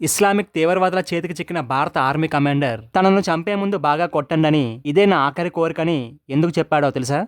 Islamic తీవ్రవాదుల చేతికి చిక్కిన భారత ఆర్మీ కమాండర్ తనను చంపే ముందు బాగా కొట్టండని ఇదే నా ఆఖరి కోరికని ఎందుకు చెప్పాడో తెలుసా?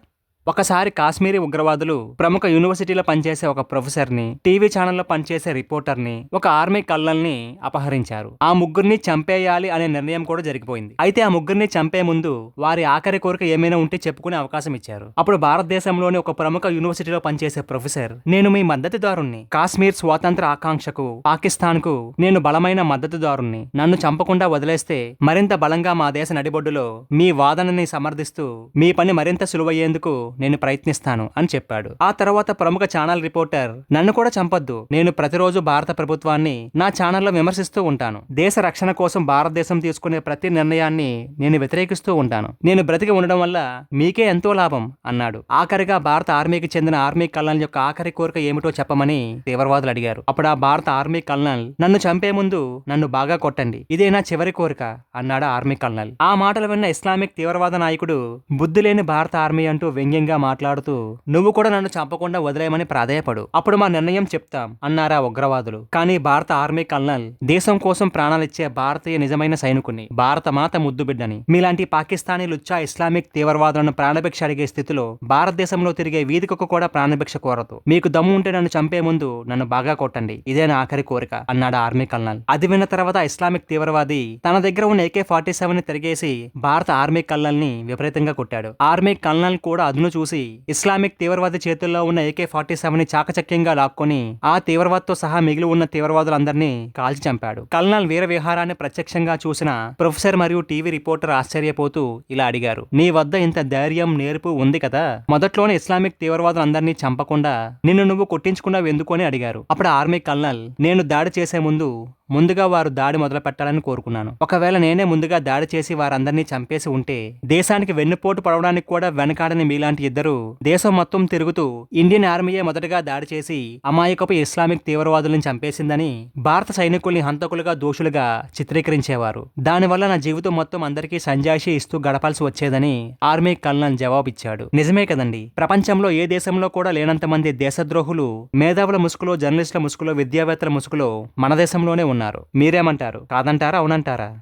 ఒకసారి కాశ్మీరీ ఉగ్రవాదులు ప్రముఖ యూనివర్సిటీలో పనిచేసే ఒక ప్రొఫెసర్ని టీవీ ఛానల్లో పనిచేసే రిపోర్టర్ని ఒక ఆర్మీ కళ్ళల్ని అపహరించారు. ఆ ముగ్గురిని చంపేయాలి అనే నిర్ణయం కూడా జరిగిపోయింది. అయితే ఆ ముగ్గురిని చంపే ముందు వారి ఆఖరి కోరిక ఏమైనా ఉంటే చెప్పుకునే అవకాశం ఇచ్చారు. అప్పుడు భారతదేశంలోని ఒక ప్రముఖ యూనివర్సిటీలో పనిచేసే ప్రొఫెసర్ నేను మీ మద్దతుదారుణ్ణి. కాశ్మీర్ స్వాతంత్ర ఆకాంక్షకు పాకిస్తాన్కు నేను బలమైన మద్దతుదారుణ్ణి. నన్ను చంపకుండా వదిలేస్తే మరింత బలంగా మా దేశ నడిబొడ్డులో మీ వాదనని సమర్థిస్తూ మీ పని మరింత సులువయ్యేందుకు నేను ప్రయత్నిస్తాను అని చెప్పాడు. ఆ తర్వాత ప్రముఖ ఛానల్ రిపోర్టర్ నన్ను కూడా చంపొద్దు. నేను ప్రతిరోజు భారత ప్రభుత్వాన్ని నా ఛానల్లో విమర్శిస్తూ ఉంటాను. దేశ రక్షణ కోసం భారతదేశం తీసుకునే ప్రతి నిర్ణయాన్ని నేను వ్యతిరేకిస్తూ ఉంటాను. నేను బ్రతికి ఉండడం వల్ల మీకే ఎంతో లాభం అన్నాడు. ఆఖరిగా భారత ఆర్మీకి చెందిన ఆర్మీ కల్నల్ యొక్క ఆఖరి కోరిక ఏమిటో చెప్పమని తీవ్రవాదులు అడిగారు. అప్పుడు ఆ భారత ఆర్మీ కల్నల్ నన్ను చంపే ముందు నన్ను బాగా కొట్టండి. ఇదే నా చివరి కోరిక అన్నాడు ఆర్మీ కల్నల్. ఆ మాటలు విన్న ఇస్లామిక్ తీవ్రవాద నాయకుడు బుద్ధి లేని భారత ఆర్మీ అంటూ వ్యంగ్యంగా మాట్లాడుతూ నువ్వు కూడా నన్ను చంపకుండా వదిలేయమని ప్రాధేయపడు. అప్పుడు మా నిర్ణయం చెప్తాం అన్నారా ఉగ్రవాదులు. కానీ భారత ఆర్మీ కల్నల్ దేశం కోసం ప్రాణాలిచ్చే భారతీయ నిజమైన సైనికుని భారత మాత ముద్దు బిడ్డని మీలాంటి పాకిస్తానీ లుచ్చా ఇస్లామిక్ తీవ్రవాదులను ప్రాణభిక్ష అడిగే స్థితిలో భారతదేశంలో తిరిగే వీధికకు కూడా ప్రాణభిక్ష కోరదు. మీకు దమ్ము ఉంటే నన్ను చంపే ముందు నన్ను బాగా కొట్టండి. ఇదే నా ఆఖరి కోరిక అన్నాడు ఆర్మీ కల్నల్. అది విన్న తర్వాత ఇస్లామిక్ తీవ్రవాది తన దగ్గర ఉన్న ఏకే ఫార్టీ సెవెన్ని తిరిగేసి భారత ఆర్మీ కల్నల్ని విపరీతంగా కొట్టాడు. ఆర్మీ కల్నల్ కూడా అదును చూసి ఇస్లామిక్ తీవ్రవాది చేతుల్లో ఉన్న ఏకే ఫార్టీ సెవెన్ని చాకచక్యంగా లాక్కొని ఆ తీవ్రవాదితో సహా మిగిలి ఉన్న తీవ్రవాదులందరినీ కాల్చి చంపాడు. కల్నల్ వీర విహారాన్ని ప్రత్యక్షంగా చూసిన ప్రొఫెసర్ మరియు టీవీ రిపోర్టర్ ఆశ్చర్యపోతూ ఇలా అడిగారు. నీ వద్ద ఇంత ధైర్యం నేర్పు ఉంది కదా? మొదట్లోనే ఇస్లామిక్ తీవ్రవాదులందరినీ చంపకుండా నిన్ను నువ్వు కొట్టించుకున్నావు ఎందుకు? అని అడిగారు. అప్పుడు ఆర్మీ కల్నల్ నేను దాడి చేసే ముందు ముందుగా వారు దాడి మొదలు పెట్టాలని కోరుకున్నాను. ఒకవేళ నేనే ముందుగా దాడి చేసి వారందరినీ చంపేసి ఉంటే దేశానికి వెన్నుపోటు పడవడానికి కూడా వెనకాడని మీలాంటి ఇద్దరు దేశం మొత్తం తిరుగుతూ ఇండియన్ ఆర్మీయే మొదటగా దాడి చేసి అమాయకపు ఇస్లామిక్ తీవ్రవాదులను చంపేసిందని భారత సైనికుల్ని హంతకులుగా దోషులుగా చిత్రీకరించేవారు. దానివల్ల నా జీవితం మొత్తం అందరికీ సంజాయిషి ఇస్తూ గడపాల్సి వచ్చేదని ఆర్మీ కల్నల్ జవాబిచ్చాడు. నిజమే కదండి. ప్రపంచంలో ఏ దేశంలో కూడా లేనంత మంది దేశద్రోహులు మేధావుల ముసుగులో జర్నలిస్టుల ముసుగులో విద్యావేత్తల ముసుగులో మన దేశంలోనే ఉన్నారు. మీరేమంటారు? కాదంటారా? అవునంటారా?